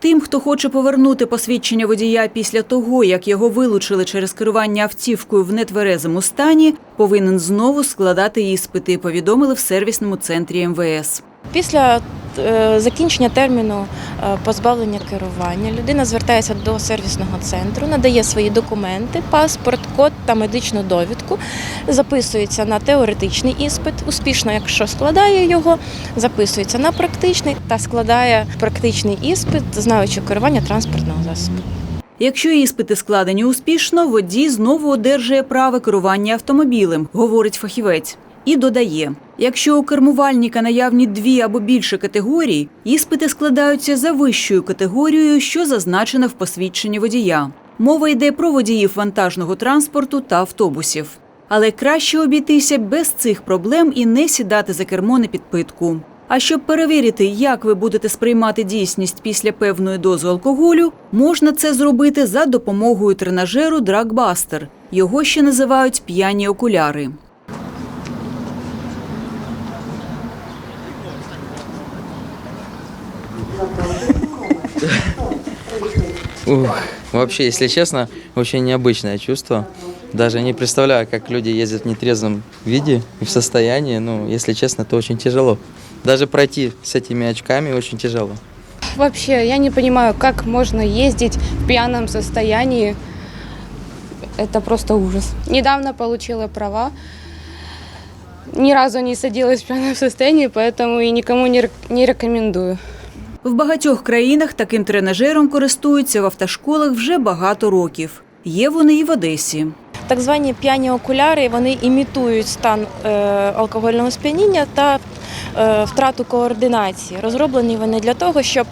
Тим, хто хоче повернути посвідчення водія після того, як його вилучили через керування автівкою в нетверезому стані, повинен знову складати іспити, повідомили в сервісному центрі МВС. Після закінчення терміну е, позбавлення керування людина звертається до сервісного центру, надає свої документи, паспорт, код та медичну довідку, записується на теоретичний іспит. Успішно, якщо складає його, записується на практичний та складає практичний іспит, знаючи керування транспортного засобу. Якщо іспити складені успішно, водій знову одержує право керування автомобілем, говорить фахівець. І додає, якщо у кермувальника наявні дві або більше категорій, іспити складаються за вищою категорією, що зазначена в посвідченні водія. Мова йде про водіїв вантажного транспорту та автобусів. Але краще обійтися без цих проблем і не сідати за кермо на підпитку. А щоб перевірити, як ви будете сприймати дійсність після певної дози алкоголю, можна це зробити за допомогою тренажеру Драгбастер. Його ще називають п'яні окуляри. Ух, вообще, если честно, очень необычное чувство. Даже не представляю, как люди ездят в нетрезвом виде и в состоянии. Ну, если честно, это очень тяжело. Даже пройти с этими очками очень тяжело. Вообще, я не понимаю, как можно ездить в пьяном состоянии. Это просто ужас. Недавно получила права. Ни разу не садилась в пьяном состоянии, поэтому и никому не, не рекомендую. В багатьох країнах таким тренажером користуються в автошколах вже багато років. Є вони і в Одесі. Так звані п'яні окуляри вони імітують стан е, алкогольного сп'яніння та е, втрату координації. Розроблені вони для того, щоб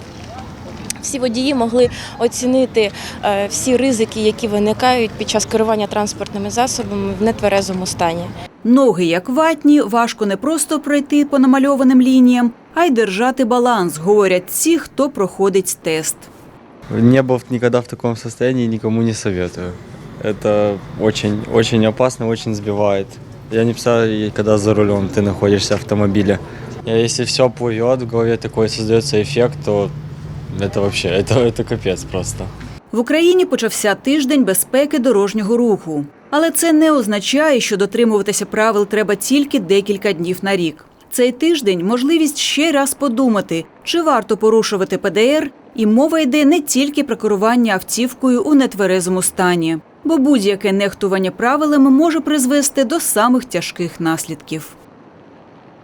всі водії могли оцінити е, всі ризики, які виникають під час керування транспортними засобами в нетверезому стані. Ноги як ватні, важко не просто пройти по намальованим лініям, а й держати баланс, говорять ті, хто проходить тест. Не был никогда в таком состоянии, никому не советую. Это очень, очень опасно, очень сбивает. Я не представляю, когда за рулем ты находишься в автомобиле. А Если все плывет, в голове такой создается эффект, то это вообще, это, это капец просто. В Україні почався тиждень безпеки дорожнього руху. Але це не означає, що дотримуватися правил треба тільки декілька днів на рік. Цей тиждень можливість ще раз подумати, чи варто порушувати ПДР, і мова йде не тільки про керування автівкою у нетверезому стані, бо будь-яке нехтування правилами може призвести до самих тяжких наслідків.